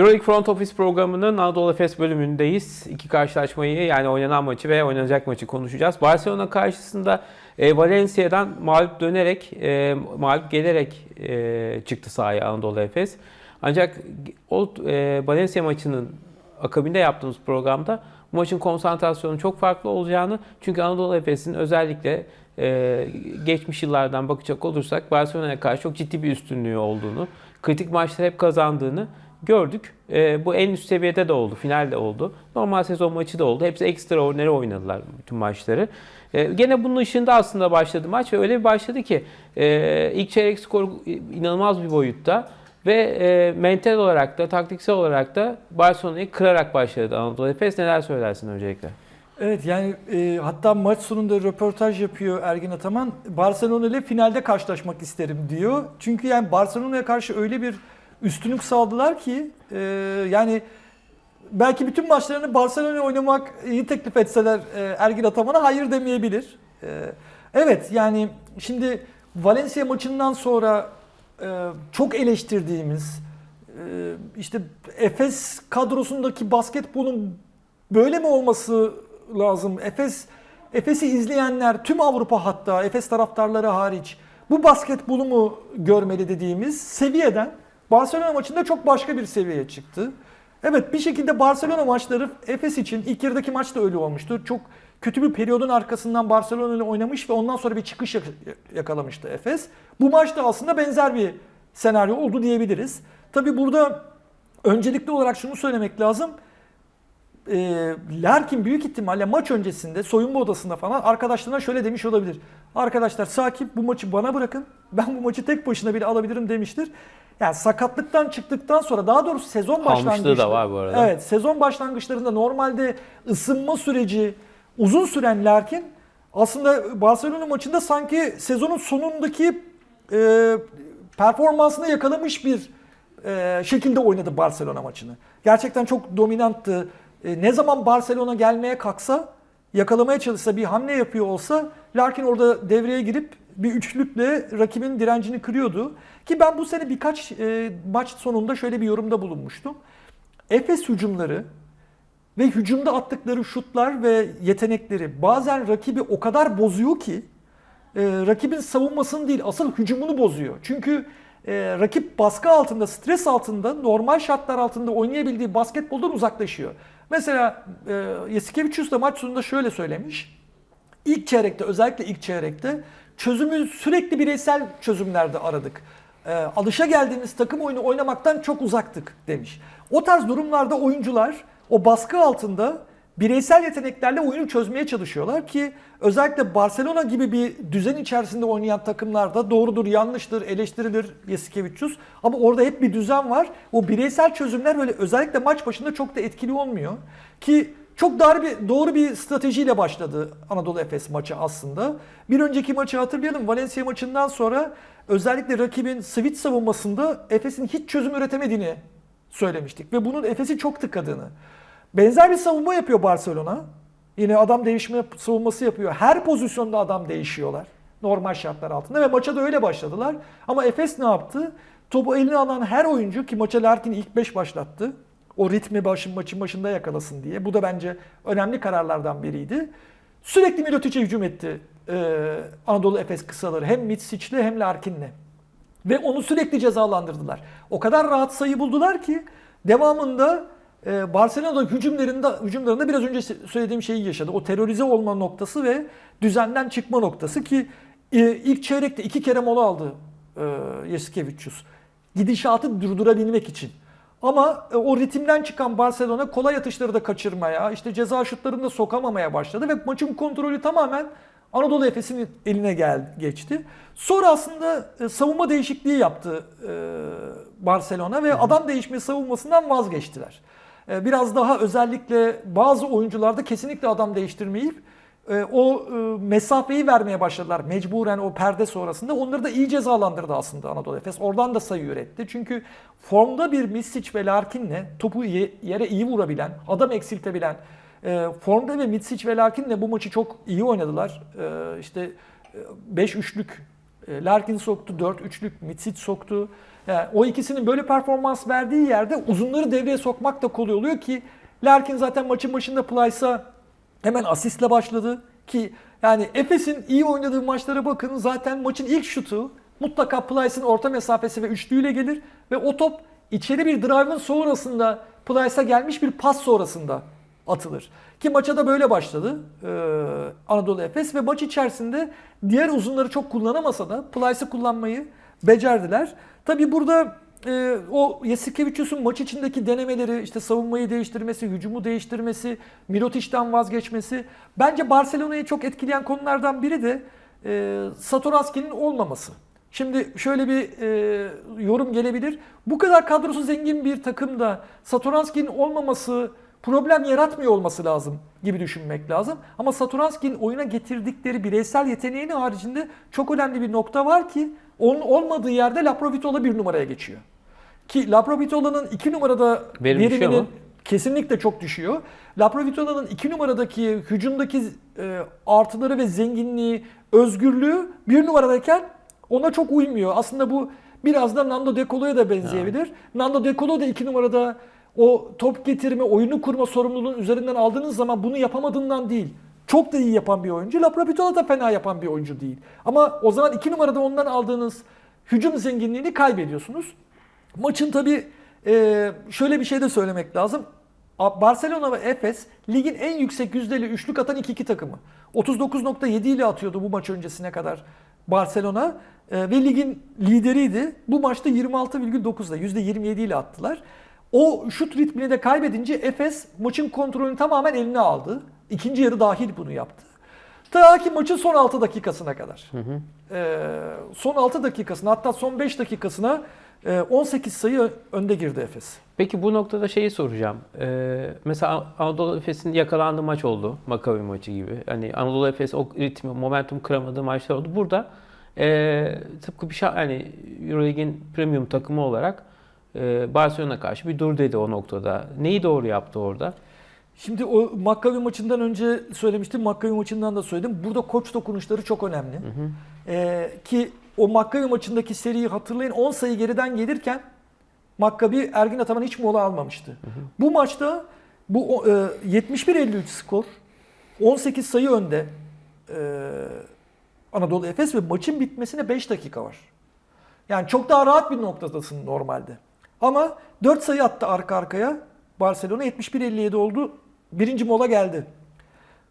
Euroleague Front Office programının Anadolu Efes bölümündeyiz. İki karşılaşmayı yani oynanan maçı ve oynanacak maçı konuşacağız. Barcelona karşısında e, Valencia'dan mağlup dönerek, e, mağlup gelerek e, çıktı sahaya Anadolu Efes. Ancak o e, Valencia maçının akabinde yaptığımız programda bu maçın konsantrasyonu çok farklı olacağını çünkü Anadolu Efes'in özellikle geçmiş yıllardan bakacak olursak Barcelona'ya karşı çok ciddi bir üstünlüğü olduğunu, kritik maçları hep kazandığını gördük. E, bu en üst seviyede de oldu, finalde oldu. Normal sezon maçı da oldu. Hepsi ekstraordinary oynadılar bütün maçları. E, gene bunun ışığında aslında başladı maç ve öyle bir başladı ki e, ilk çeyrek skoru inanılmaz bir boyutta. Ve e, mental olarak da, taktiksel olarak da Barcelona'yı kırarak başladı Anadolu Efes. Neler söylersin öncelikle? Evet yani e, hatta maç sonunda röportaj yapıyor Ergin Ataman. Barcelona ile finalde karşılaşmak isterim diyor. Çünkü yani Barcelona'ya karşı öyle bir üstünlük sağladılar ki e, yani belki bütün maçlarını Barcelona'ya oynamak iyi teklif etseler e, Ergin Ataman'a hayır demeyebilir. E, evet yani şimdi Valencia maçından sonra e, çok eleştirdiğimiz e, işte Efes kadrosundaki basketbolun böyle mi olması lazım? Efes Efes'i izleyenler tüm Avrupa hatta Efes taraftarları hariç bu basketbolu mu görmeli dediğimiz seviyeden Barcelona maçında çok başka bir seviyeye çıktı. Evet bir şekilde Barcelona maçları Efes için ilk yarıdaki maç da öyle olmuştu. Çok kötü bir periyodun arkasından Barcelona ile oynamış ve ondan sonra bir çıkış yak- yakalamıştı Efes. Bu maç da aslında benzer bir senaryo oldu diyebiliriz. Tabi burada öncelikli olarak şunu söylemek lazım. E, Larkin büyük ihtimalle maç öncesinde soyunma odasında falan arkadaşlarına şöyle demiş olabilir. Arkadaşlar sakin bu maçı bana bırakın. Ben bu maçı tek başına bile alabilirim demiştir. Yani sakatlıktan çıktıktan sonra daha doğrusu sezon başlangıçları. da var bu arada. Evet sezon başlangıçlarında normalde ısınma süreci uzun süren Larkin aslında Barcelona maçında sanki sezonun sonundaki e, performansını yakalamış bir e, şekilde oynadı Barcelona maçını. Gerçekten çok dominanttı. E, ne zaman Barcelona gelmeye kalksa, yakalamaya çalışsa, bir hamle yapıyor olsa Larkin orada devreye girip bir üçlükle rakibin direncini kırıyordu. Ki ben bu sene birkaç e, maç sonunda şöyle bir yorumda bulunmuştum. Efes hücumları ve hücumda attıkları şutlar ve yetenekleri bazen rakibi o kadar bozuyor ki e, rakibin savunmasını değil asıl hücumunu bozuyor. Çünkü e, rakip baskı altında, stres altında, normal şartlar altında oynayabildiği basketboldan uzaklaşıyor. Mesela e, Yasikevicius da maç sonunda şöyle söylemiş. İlk çeyrekte özellikle ilk çeyrekte çözümü sürekli bireysel çözümlerde aradık. E, alışa geldiğimiz takım oyunu oynamaktan çok uzaktık demiş. O tarz durumlarda oyuncular o baskı altında bireysel yeteneklerle oyunu çözmeye çalışıyorlar ki özellikle Barcelona gibi bir düzen içerisinde oynayan takımlarda doğrudur, yanlıştır, eleştirilir Yasikevicius. Ama orada hep bir düzen var. O bireysel çözümler böyle özellikle maç başında çok da etkili olmuyor. Ki çok doğru bir, doğru bir stratejiyle başladı Anadolu Efes maçı aslında. Bir önceki maçı hatırlayalım. Valencia maçından sonra özellikle rakibin switch savunmasında Efes'in hiç çözüm üretemediğini söylemiştik. Ve bunun Efes'i çok tıkadığını. Benzer bir savunma yapıyor Barcelona. Yine adam değişme savunması yapıyor. Her pozisyonda adam değişiyorlar. Normal şartlar altında ve maça da öyle başladılar. Ama Efes ne yaptı? Topu eline alan her oyuncu ki maça Larkin ilk 5 başlattı. O ritmi başın maçın başında yakalasın diye. Bu da bence önemli kararlardan biriydi. Sürekli Milotic'e hücum etti ee, Anadolu Efes kısaları. Hem Mitsic'le hem Larkin'le. Ve onu sürekli cezalandırdılar. O kadar rahat sayı buldular ki devamında e, Barcelona hücumlarında hücumlarında biraz önce söylediğim şeyi yaşadı. O terörize olma noktası ve düzenden çıkma noktası ki e, ilk çeyrekte iki kere mola aldı e, Yasikevicius. Gidişatı durdurabilmek için. Ama e, o ritimden çıkan Barcelona kolay atışları da kaçırmaya, işte ceza şutlarını da sokamamaya başladı ve maçın kontrolü tamamen Anadolu Efes'in eline gel geçti. Sonra aslında e, savunma değişikliği yaptı e, Barcelona ve adam değişme savunmasından vazgeçtiler. Biraz daha özellikle bazı oyuncularda kesinlikle adam değiştirmeyip o e, mesafeyi vermeye başladılar mecburen o perde sonrasında. Onları da iyi cezalandırdı aslında Anadolu Efes. Oradan da sayı üretti. Çünkü formda bir Misic ve Larkin'le topu ye- yere iyi vurabilen, adam eksiltebilen, e, formda ve Misic ve Larkin'le bu maçı çok iyi oynadılar. E, işte 5 üçlük e, Larkin soktu, 4 üçlük Misic soktu. Yani o ikisinin böyle performans verdiği yerde uzunları devreye sokmak da kolay oluyor ki Larkin zaten maçın başında Plyce'a hemen asistle başladı ki yani Efes'in iyi oynadığı maçlara bakın zaten maçın ilk şutu mutlaka Plyce'ın orta mesafesi ve üçlüğüyle gelir ve o top içeri bir drive'ın sonrasında Plyce'a gelmiş bir pas sonrasında atılır. Ki maça da böyle başladı ee, Anadolu Efes ve maç içerisinde diğer uzunları çok kullanamasa da Plyce'ı kullanmayı becerdiler. Tabi burada e, o Yasikevicius'un maç içindeki denemeleri, işte savunmayı değiştirmesi, hücumu değiştirmesi, Mirotic'den vazgeçmesi bence Barcelona'yı çok etkileyen konulardan biri de e, Satoranski'nin olmaması. Şimdi şöyle bir e, yorum gelebilir. Bu kadar kadrosu zengin bir takımda Satoranski'nin olmaması problem yaratmıyor olması lazım gibi düşünmek lazım. Ama Satoranski'nin oyuna getirdikleri bireysel yeteneğinin haricinde çok önemli bir nokta var ki onun olmadığı yerde Laprovitola bir numaraya geçiyor. Ki Laprovitola'nın iki numarada Verim düşüyor veriminin mu? kesinlikle çok düşüyor. Laprovitola'nın iki numaradaki hücumdaki e, artıları ve zenginliği, özgürlüğü bir numaradayken ona çok uymuyor. Aslında bu biraz da Nando De Colo'ya da benzeyebilir. Nando De Colo da iki numarada o top getirme, oyunu kurma sorumluluğun üzerinden aldığınız zaman bunu yapamadığından değil. Çok da iyi yapan bir oyuncu. Laprovitola da fena yapan bir oyuncu değil. Ama o zaman iki numarada ondan aldığınız hücum zenginliğini kaybediyorsunuz. Maçın tabii e, şöyle bir şey de söylemek lazım. Barcelona ve Efes ligin en yüksek yüzdeli üçlük atan iki iki takımı. 39.7 ile atıyordu bu maç öncesine kadar Barcelona E, ve ligin lideriydi. Bu maçta 26,9'da %27 ile attılar. O şut ritmini de kaybedince Efes maçın kontrolünü tamamen eline aldı. İkinci yarı dahil bunu yaptı. Ta ki maçın son 6 dakikasına kadar. Ee, son 6 dakikasına hatta son 5 dakikasına e, 18 sayı ö- önde girdi Efes. Peki bu noktada şeyi soracağım. Ee, mesela Anadolu Efes'in yakalandığı maç oldu. Maccabi maçı gibi. Hani Anadolu Efes o ritmi, momentum kıramadığı maçlar oldu. Burada ee, tıpkı bir şey hani Euroleague'in premium takımı olarak e, Barcelona karşı bir dur dedi o noktada. Neyi doğru yaptı orada? Şimdi o Maccabi maçından önce söylemiştim, Maccabi maçından da söyledim. Burada koç dokunuşları çok önemli. Ee, ki o Maccabi maçındaki seriyi hatırlayın 10 sayı geriden gelirken Maccabi Ergin Ataman hiç mola almamıştı. Bu maçta bu e, 71-53 skor 18 sayı önde e, Anadolu Efes ve maçın bitmesine 5 dakika var. Yani çok daha rahat bir noktadasın normalde. Ama 4 sayı attı arka arkaya. Barcelona 71-57 oldu. Birinci mola geldi.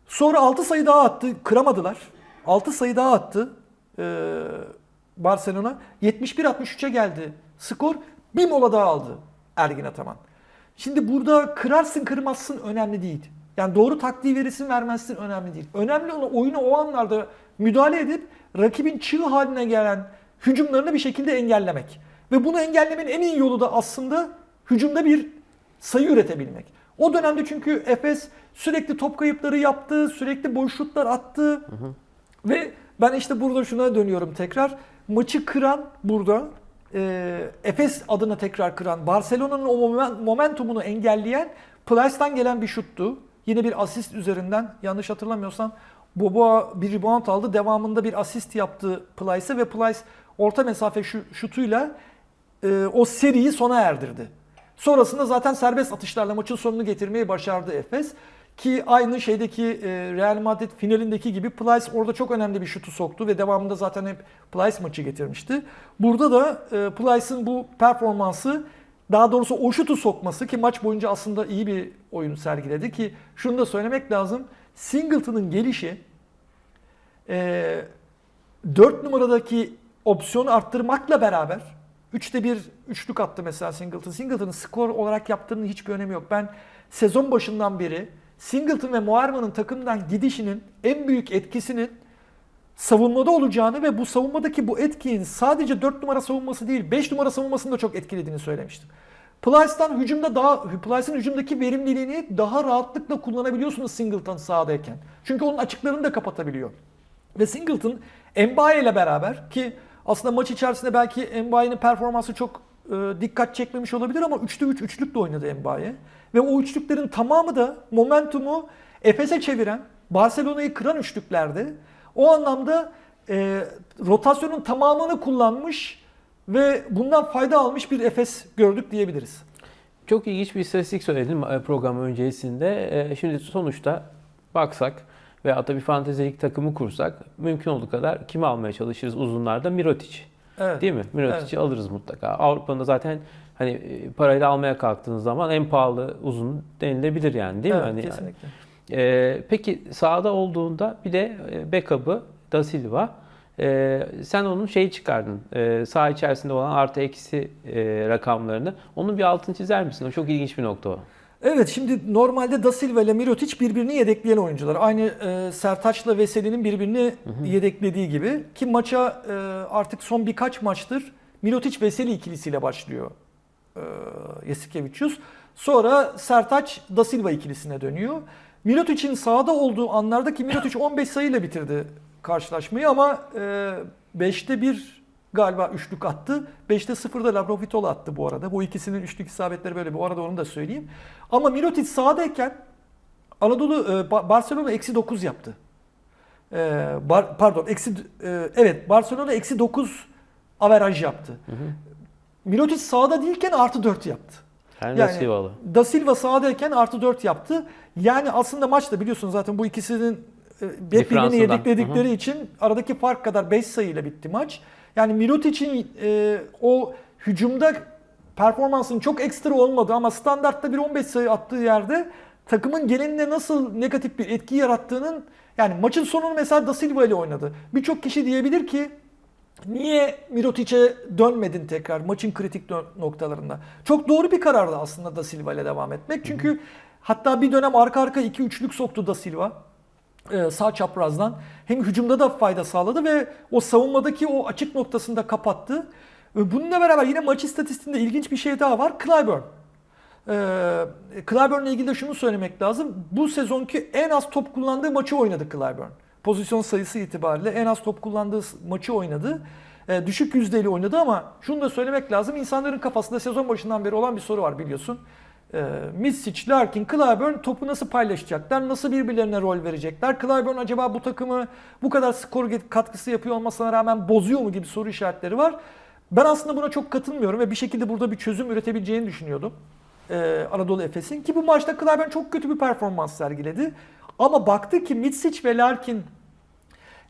Sonra 6 sayı daha attı. Kıramadılar. 6 sayı daha attı ee, Barcelona. 71-63'e geldi skor. Bir mola daha aldı Ergin Ataman. Şimdi burada kırarsın kırmazsın önemli değil. Yani doğru taktiği verirsin vermezsin önemli değil. Önemli olan oyunu o anlarda müdahale edip rakibin çığ haline gelen hücumlarını bir şekilde engellemek. Ve bunu engellemenin en iyi yolu da aslında hücumda bir sayı üretebilmek. O dönemde çünkü Efes sürekli top kayıpları yaptı, sürekli boş şutlar attı. Ve ben işte burada şuna dönüyorum tekrar. Maçı kıran burada e, Efes adına tekrar kıran, Barcelona'nın o momen- momentumunu engelleyen Plyce'dan gelen bir şuttu. Yine bir asist üzerinden yanlış hatırlamıyorsam Boboa bir rebound aldı. Devamında bir asist yaptı Plyce'e ve Plyce orta mesafe şu, şutuyla e, o seriyi sona erdirdi. Sonrasında zaten serbest atışlarla maçın sonunu getirmeyi başardı Efes. Ki aynı şeydeki e, Real Madrid finalindeki gibi Plyce orada çok önemli bir şutu soktu ve devamında zaten hep Plyce maçı getirmişti. Burada da e, Plyce'ın bu performansı daha doğrusu o şutu sokması ki maç boyunca aslında iyi bir oyun sergiledi ki şunu da söylemek lazım. Singleton'ın gelişi e, 4 numaradaki opsiyonu arttırmakla beraber 3'te bir üçlük attı mesela Singleton. Singleton'ın skor olarak yaptığının hiçbir önemi yok. Ben sezon başından beri Singleton ve Muarman'ın takımdan gidişinin en büyük etkisinin savunmada olacağını ve bu savunmadaki bu etkinin sadece 4 numara savunması değil 5 numara savunmasını da çok etkilediğini söylemiştim. Plyce'dan hücumda daha Plyce'ın hücumdaki verimliliğini daha rahatlıkla kullanabiliyorsunuz Singleton sahadayken. Çünkü onun açıklarını da kapatabiliyor. Ve Singleton Mbaye ile beraber ki aslında maç içerisinde belki Mbaye'nin performansı çok e, dikkat çekmemiş olabilir ama 3'te 3 üçlükle oynadı Mbaye. Ve o üçlüklerin tamamı da momentumu Efes'e çeviren, Barcelona'yı kıran üçlüklerdi. O anlamda e, rotasyonun tamamını kullanmış ve bundan fayda almış bir Efes gördük diyebiliriz. Çok ilginç bir istatistik söyledim e, program öncesinde. E, Şimdi sonuçta baksak veya da bir fantezilik takımı kursak mümkün olduğu kadar kimi almaya çalışırız uzunlarda? Mirotic. Evet. Değil mi? Mirotic'i alırız mutlaka. Avrupa'da zaten hani e, parayla almaya kalktığınız zaman en pahalı uzun denilebilir yani değil mi? Evet, Hani kesinlikle. Ee, peki sahada olduğunda bir de e, backup'ı Da Silva. Ee, sen onun şeyi çıkardın. E, saha içerisinde olan artı eksi e, rakamlarını. Onun bir altını çizer misin? O çok ilginç bir nokta o. Evet şimdi normalde Da Silva ile Mirotic birbirini yedekleyen oyuncular. Aynı e, Sertaç'la Veseli'nin birbirini yedeklediği gibi. Ki maça e, artık son birkaç maçtır Mirotic Veseli ikilisiyle başlıyor e, Yasikevicius. Sonra Sertaç Da Silva ikilisine dönüyor. Mirotic'in sahada olduğu anlarda ki Mirotic 15 sayıyla bitirdi karşılaşmayı ama e, 5'te 1 galiba üçlük attı. 5'te 0'da Labrovitol attı bu arada. Bu ikisinin üçlük isabetleri böyle. Bu arada onu da söyleyeyim. Ama Mirotic sahadayken Anadolu e, Ba- Barcelona eksi 9 yaptı. E, bar- pardon eksi e, evet Barcelona eksi 9 averaj yaptı. Mirotic sahada değilken artı 4 yaptı. Her yani, Silvalı. Da Silva sahadayken artı 4 yaptı. Yani aslında maçta biliyorsunuz zaten bu ikisinin e, birbirini yedekledikleri için aradaki fark kadar 5 sayıyla bitti maç. Yani Mirotic'in e, o hücumda performansının çok ekstra olmadı ama standartta bir 15 sayı attığı yerde takımın genelinde nasıl negatif bir etki yarattığının yani maçın sonunu mesela Da Silva ile oynadı. Birçok kişi diyebilir ki Niye Mirotic'e dönmedin tekrar maçın kritik noktalarında? Çok doğru bir karardı aslında Da Silva ile devam etmek. Çünkü hatta bir dönem arka arka 2-3'lük soktu Da Silva e, sağ çaprazdan. Hem hücumda da fayda sağladı ve o savunmadaki o açık noktasında kapattı. Bununla beraber yine maç istatistiğinde ilginç bir şey daha var. Clyburn. Ee, Clyburn'la ilgili de şunu söylemek lazım. Bu sezonki en az top kullandığı maçı oynadı Clyburn. Pozisyon sayısı itibariyle en az top kullandığı maçı oynadı. Ee, düşük yüzdeli oynadı ama şunu da söylemek lazım. İnsanların kafasında sezon başından beri olan bir soru var biliyorsun. Ee, Misic, Larkin, Clyburn topu nasıl paylaşacaklar? Nasıl birbirlerine rol verecekler? Clyburn acaba bu takımı bu kadar skor katkısı yapıyor olmasına rağmen bozuyor mu gibi soru işaretleri var. Ben aslında buna çok katılmıyorum ve bir şekilde burada bir çözüm üretebileceğini düşünüyordum e, Anadolu Efes'in ki bu maçta Clyburn çok kötü bir performans sergiledi. Ama baktı ki Mitsic ve Larkin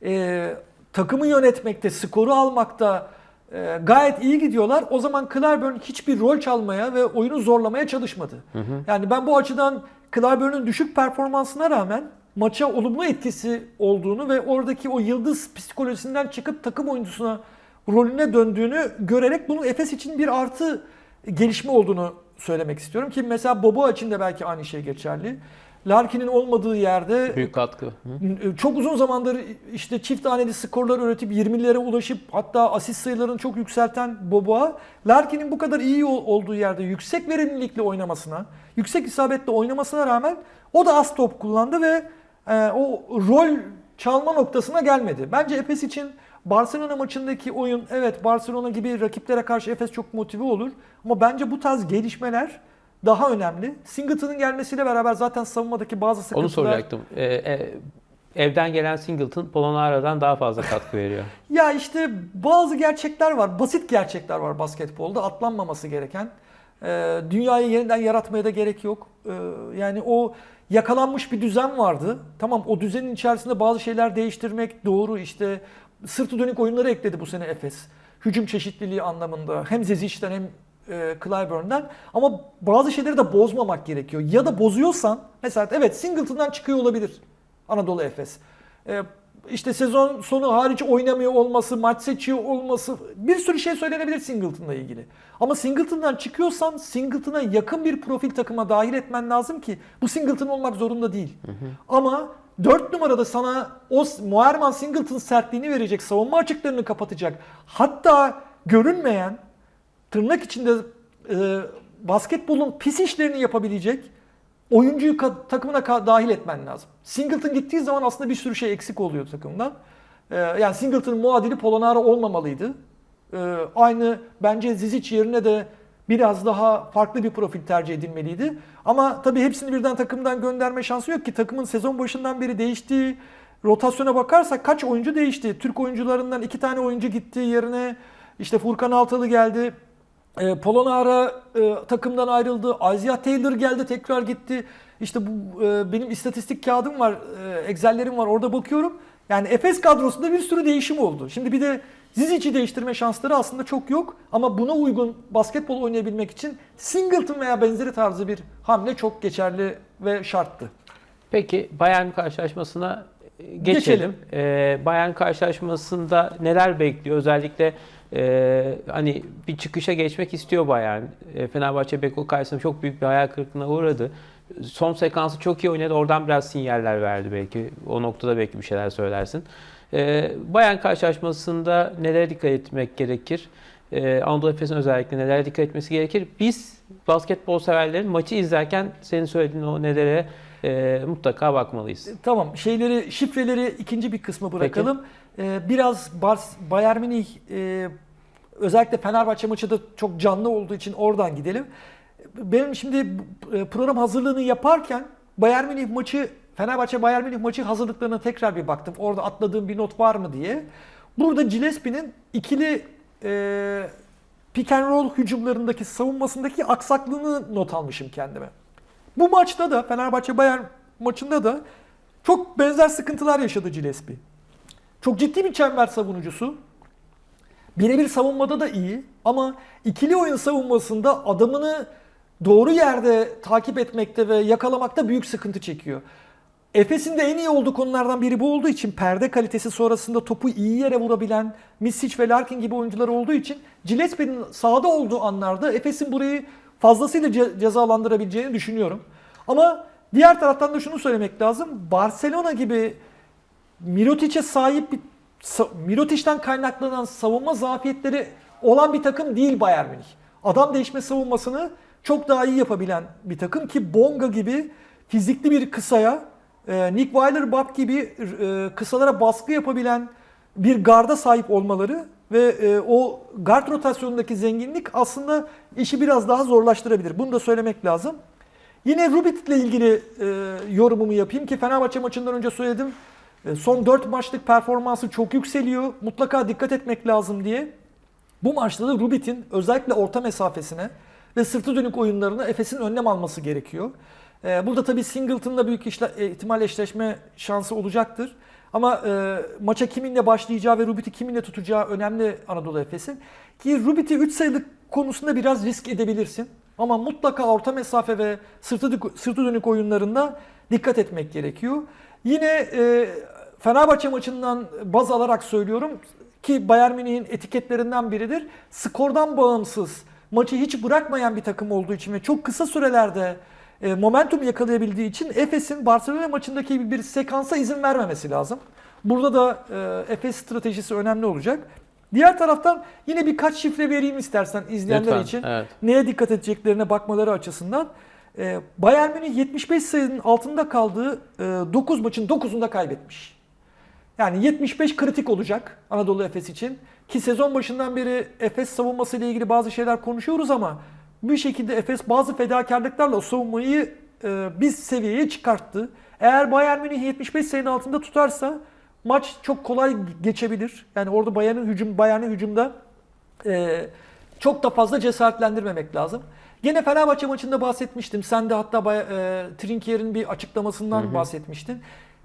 e, takımı yönetmekte, skoru almakta e, gayet iyi gidiyorlar. O zaman Clyburn hiçbir rol çalmaya ve oyunu zorlamaya çalışmadı. Yani ben bu açıdan Clyburn'un düşük performansına rağmen maça olumlu etkisi olduğunu ve oradaki o yıldız psikolojisinden çıkıp takım oyuncusuna rolüne döndüğünü görerek bunun Efes için bir artı gelişme olduğunu söylemek istiyorum ki mesela Bobo için de belki aynı şey geçerli. Larkin'in olmadığı yerde Büyük katkı. Hı. çok uzun zamandır işte çift taneli skorlar üretip 20'lere ulaşıp hatta asist sayılarını çok yükselten Boboa, Larkin'in bu kadar iyi ol- olduğu yerde yüksek verimlilikle oynamasına, yüksek isabetle oynamasına rağmen o da az top kullandı ve e, o rol çalma noktasına gelmedi. Bence Efes için Barcelona maçındaki oyun evet Barcelona gibi rakiplere karşı Efes çok motive olur ama bence bu tarz gelişmeler daha önemli. Singleton'ın gelmesiyle beraber zaten savunmadaki bazı sıkıntılar... Onu soracaktım. Ee, e, evden gelen Singleton Polonara'dan daha fazla katkı veriyor. Ya işte bazı gerçekler var, basit gerçekler var basketbolda atlanmaması gereken. Ee, dünyayı yeniden yaratmaya da gerek yok. Ee, yani o yakalanmış bir düzen vardı. Tamam o düzenin içerisinde bazı şeyler değiştirmek doğru. İşte sırtı dönük oyunları ekledi bu sene Efes. Hücum çeşitliliği anlamında hem Zezic'ten hem e, Clyburn'dan ama bazı şeyleri de bozmamak gerekiyor. Ya da bozuyorsan mesela evet Singleton'dan çıkıyor olabilir Anadolu Efes. E, işte sezon sonu hariç oynamıyor olması, maç seçiyor olması bir sürü şey söylenebilir Singleton'la ilgili. Ama Singleton'dan çıkıyorsan Singleton'a yakın bir profil takıma dahil etmen lazım ki bu Singleton olmak zorunda değil. Ama 4 numarada sana o Muharman Singleton sertliğini verecek, savunma açıklarını kapatacak. Hatta görünmeyen tırnak içinde e, basketbolun pis işlerini yapabilecek oyuncuyu takımına dahil etmen lazım. Singleton gittiği zaman aslında bir sürü şey eksik oluyor takımdan. E, yani Singleton'ın muadili Polonara olmamalıydı. E, aynı bence Zizic yerine de biraz daha farklı bir profil tercih edilmeliydi. Ama tabii hepsini birden takımdan gönderme şansı yok ki takımın sezon başından beri değiştiği rotasyona bakarsak kaç oyuncu değişti? Türk oyuncularından iki tane oyuncu gittiği yerine İşte Furkan Altalı geldi. E, Polonara e, takımdan ayrıldı. Isaiah Taylor geldi tekrar gitti. İşte bu e, benim istatistik kağıdım var, e, Excel'lerim var orada bakıyorum. Yani Efes kadrosunda bir sürü değişim oldu. Şimdi bir de Zizic'i değiştirme şansları aslında çok yok. Ama buna uygun basketbol oynayabilmek için Singleton veya benzeri tarzı bir hamle çok geçerli ve şarttı. Peki Bayern karşılaşmasına e, geçelim. Geçelim. Ee, Bayern karşılaşmasında neler bekliyor? Özellikle e, hani bir çıkışa geçmek istiyor Bayern. E, Fenerbahçe Beko karşısında çok büyük bir hayal kırıklığına uğradı. Son sekansı çok iyi oynadı. Oradan biraz sinyaller verdi belki. O noktada belki bir şeyler söylersin. E, Bayern karşılaşmasında nelere dikkat etmek gerekir? E, Anadolu Efes'in özellikle nelere dikkat etmesi gerekir? Biz basketbol severlerin maçı izlerken senin söylediğin o nelere e, mutlaka bakmalıyız. Tamam şeyleri şifreleri ikinci bir kısmı bırakalım. Ee, biraz Bars, Bayern Münih e, özellikle Fenerbahçe maçı da çok canlı olduğu için oradan gidelim. Benim şimdi e, program hazırlığını yaparken Bayern Münih maçı Fenerbahçe Bayern Münih maçı hazırlıklarına tekrar bir baktım. Orada atladığım bir not var mı diye. Burada Gillespie'nin ikili e, pick and roll hücumlarındaki savunmasındaki aksaklığını not almışım kendime. Bu maçta da Fenerbahçe Bayern maçında da çok benzer sıkıntılar yaşadı Gillespie. Çok ciddi bir çember savunucusu. Birebir savunmada da iyi ama ikili oyun savunmasında adamını doğru yerde takip etmekte ve yakalamakta büyük sıkıntı çekiyor. Efes'in de en iyi olduğu konulardan biri bu olduğu için perde kalitesi sonrasında topu iyi yere vurabilen Misic ve Larkin gibi oyuncular olduğu için Gillespie'nin sahada olduğu anlarda Efes'in burayı fazlasıyla ce- cezalandırabileceğini düşünüyorum. Ama diğer taraftan da şunu söylemek lazım. Barcelona gibi Mirotic'e sahip bir Mirotic'ten kaynaklanan savunma zafiyetleri olan bir takım değil Bayern Münih. Adam değişme savunmasını çok daha iyi yapabilen bir takım ki Bonga gibi fizikli bir kısaya, e, Nick Weiler-Bob gibi e, kısalara baskı yapabilen bir garda sahip olmaları ve e, o guard rotasyonundaki zenginlik aslında işi biraz daha zorlaştırabilir. Bunu da söylemek lazım. Yine Rubit ile ilgili e, yorumumu yapayım ki Fenerbahçe maçından önce söyledim. E, son 4 maçlık performansı çok yükseliyor. Mutlaka dikkat etmek lazım diye. Bu maçta da Rubit'in özellikle orta mesafesine ve sırtı dönük oyunlarına Efes'in önlem alması gerekiyor. E, burada tabii Singleton'la büyük e, ihtimal eşleşme şansı olacaktır. Ama e, maça kiminle başlayacağı ve Rubit'i kiminle tutacağı önemli Anadolu Efes'in. Ki Rubit'i 3 sayılık konusunda biraz risk edebilirsin. Ama mutlaka orta mesafe ve sırtı, sırtı dönük oyunlarında dikkat etmek gerekiyor. Yine e, Fenerbahçe maçından baz alarak söylüyorum ki Bayern Münih'in etiketlerinden biridir. Skordan bağımsız maçı hiç bırakmayan bir takım olduğu için ve çok kısa sürelerde e, momentum yakalayabildiği için Efes'in Barcelona maçındaki bir sekansa izin vermemesi lazım. Burada da e, Efes stratejisi önemli olacak. Diğer taraftan yine birkaç şifre vereyim istersen izleyenler Lütfen, için evet. neye dikkat edeceklerine bakmaları açısından. E, Bayern Münih 75 sayının altında kaldığı e, 9 maçın 9'unda kaybetmiş. Yani 75 kritik olacak Anadolu Efes için. Ki sezon başından beri Efes savunması ile ilgili bazı şeyler konuşuyoruz ama bir şekilde Efes bazı fedakarlıklarla savunmayı e, bir seviyeye çıkarttı. Eğer Bayern Münih 75 sayının altında tutarsa maç çok kolay geçebilir. Yani orada Bayern'in hücum Bayern'in hücumda e, çok da fazla cesaretlendirmemek lazım. Gene Fenerbahçe maçında bahsetmiştim. Sen de hatta Bay- e, Trinkier'in bir açıklamasından bahsetmiştin.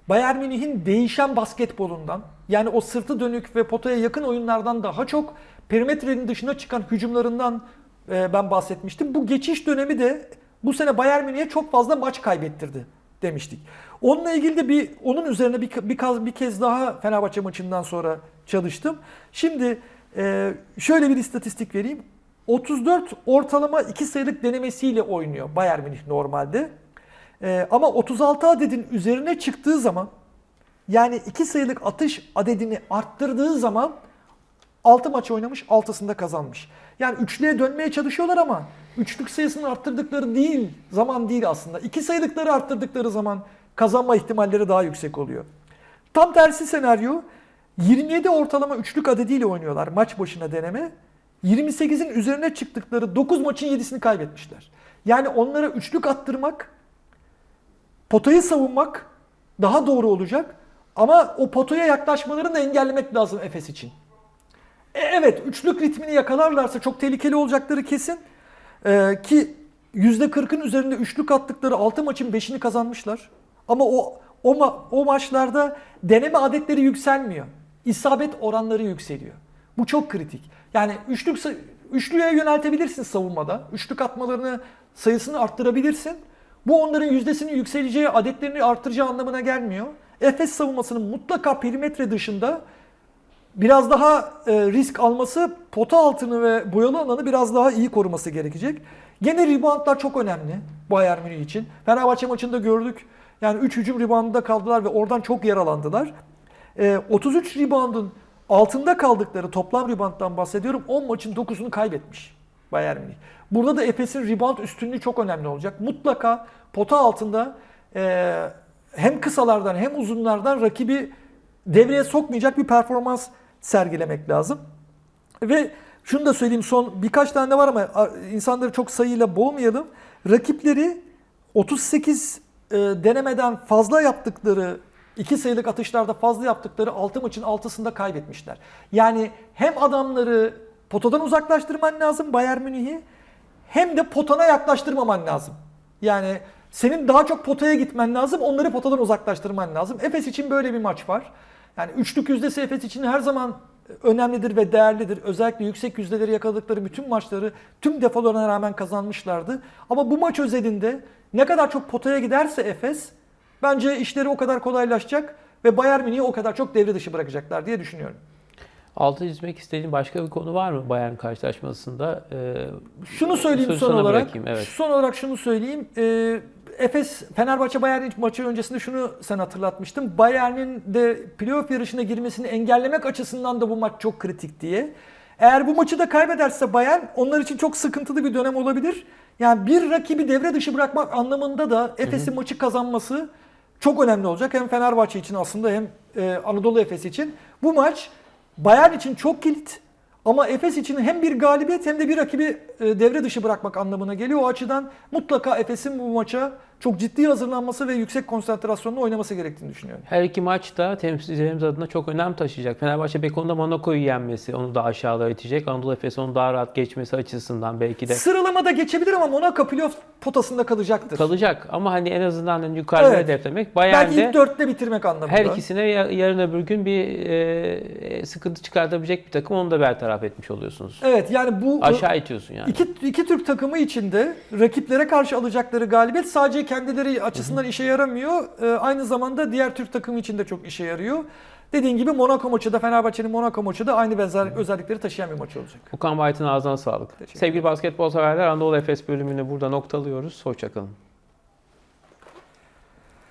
Bayern Münih'in değişen basketbolundan yani o sırtı dönük ve potaya yakın oyunlardan daha çok perimetrenin dışına çıkan hücumlarından e, ben bahsetmiştim. Bu geçiş dönemi de bu sene Bayern Münih'e çok fazla maç kaybettirdi demiştik. Onunla ilgili de bir onun üzerine bir, bir, kaz- bir kez daha Fenerbahçe maçından sonra çalıştım. Şimdi e, şöyle bir istatistik vereyim. 34 ortalama 2 sayılık denemesiyle oynuyor Bayern Münih normalde. E, ama 36 adedin üzerine çıktığı zaman yani 2 sayılık atış adedini arttırdığı zaman 6 maç oynamış, 6'sında kazanmış. Yani üçlüye dönmeye çalışıyorlar ama üçlük sayısını arttırdıkları değil, zaman değil aslında. İki sayılıkları arttırdıkları zaman kazanma ihtimalleri daha yüksek oluyor. Tam tersi senaryo 27 ortalama üçlük adediyle oynuyorlar maç başına deneme. 28'in üzerine çıktıkları 9 maçın 7'sini kaybetmişler. Yani onlara üçlük attırmak, potayı savunmak daha doğru olacak. Ama o potaya yaklaşmalarını da engellemek lazım Efes için. E, evet üçlük ritmini yakalarlarsa çok tehlikeli olacakları kesin. Ee, ki %40'ın üzerinde üçlük attıkları 6 maçın 5'ini kazanmışlar. Ama o o, ma- o maçlarda deneme adetleri yükselmiyor. İsabet oranları yükseliyor. Bu çok kritik. Yani üçlük üçlüye yöneltebilirsin savunmada. Üçlük atmalarını sayısını arttırabilirsin. Bu onların yüzdesinin yükseleceği, adetlerini arttıracağı anlamına gelmiyor. Efes savunmasının mutlaka perimetre dışında biraz daha e, risk alması, pota altını ve boyalı alanı biraz daha iyi koruması gerekecek. Gene reboundlar çok önemli Bayern Münih için. Fenerbahçe maçında gördük. Yani 3 hücum reboundında kaldılar ve oradan çok yaralandılar. E, 33 reboundun altında kaldıkları toplam rebounddan bahsediyorum. 10 maçın 9'unu kaybetmiş Bayern Münih. Burada da Efes'in rebound üstünlüğü çok önemli olacak. Mutlaka pota altında e, hem kısalardan hem uzunlardan rakibi devreye sokmayacak bir performans sergilemek lazım. Ve şunu da söyleyeyim son birkaç tane de var ama insanları çok sayıyla boğmayalım. Rakipleri 38 e, denemeden fazla yaptıkları iki sayılık atışlarda fazla yaptıkları 6 maçın 6'sında kaybetmişler. Yani hem adamları potadan uzaklaştırman lazım Bayern Münih'i hem de potana yaklaştırmaman lazım. Yani senin daha çok potaya gitmen lazım, onları potadan uzaklaştırman lazım. Efes için böyle bir maç var. Yani üçlük yüzdesi Efes için her zaman önemlidir ve değerlidir. Özellikle yüksek yüzdeleri yakaladıkları bütün maçları tüm defolarına rağmen kazanmışlardı. Ama bu maç özelinde ne kadar çok potaya giderse Efes bence işleri o kadar kolaylaşacak ve Bayern Münih'i o kadar çok devre dışı bırakacaklar diye düşünüyorum. Altı çizmek istediğin başka bir konu var mı Bayern karşılaşmasında? Ee, Şunu söyleyeyim son olarak. bırakayım, evet. Son olarak şunu söyleyeyim. Ee, Efes Fenerbahçe Bayern maçı öncesinde şunu sen hatırlatmıştın. Bayern'in de playoff yarışına girmesini engellemek açısından da bu maç çok kritik diye. Eğer bu maçı da kaybederse Bayern onlar için çok sıkıntılı bir dönem olabilir. Yani bir rakibi devre dışı bırakmak anlamında da Efes'in maçı kazanması çok önemli olacak. Hem Fenerbahçe için aslında hem e, Anadolu Efes için. Bu maç Bayern için çok kilit. Ama Efes için hem bir galibiyet hem de bir rakibi e, devre dışı bırakmak anlamına geliyor. O açıdan mutlaka Efes'in bu maça çok ciddi hazırlanması ve yüksek konsantrasyonla oynaması gerektiğini düşünüyorum. Her iki maç da temsilcilerimiz adına çok önem taşıyacak. Fenerbahçe Beko'nda Monaco'yu yenmesi onu da aşağılara itecek. Anadolu Efes onu daha rahat geçmesi açısından belki de Sıralamada geçebilir ama Monaco playoff potasında kalacaktır. kalacak. Ama hani en azından hani yukarıda Evet. hedeflemek. Belki Bayern'de ilk dörtte bitirmek anlamında. her ikisine ya- yarın öbür gün bir e, sıkıntı çıkartabilecek bir takım onu da bertaraf etmiş oluyorsunuz. Evet yani bu Aşağı itiyorsun yani. İki, iki Türk takımı içinde rakiplere karşı alacakları galibiyet sadece kendileri açısından işe yaramıyor. Ee, aynı zamanda diğer Türk takımı için de çok işe yarıyor. Dediğin gibi Monaco maçı da Fenerbahçe'nin Monaco maçı da aynı benzer özellikleri taşıyan bir maç olacak. Okan Bayt'ın ağzına sağlık. Sevgili basketbol severler Anadolu Efes bölümünü burada noktalıyoruz. Hoşçakalın.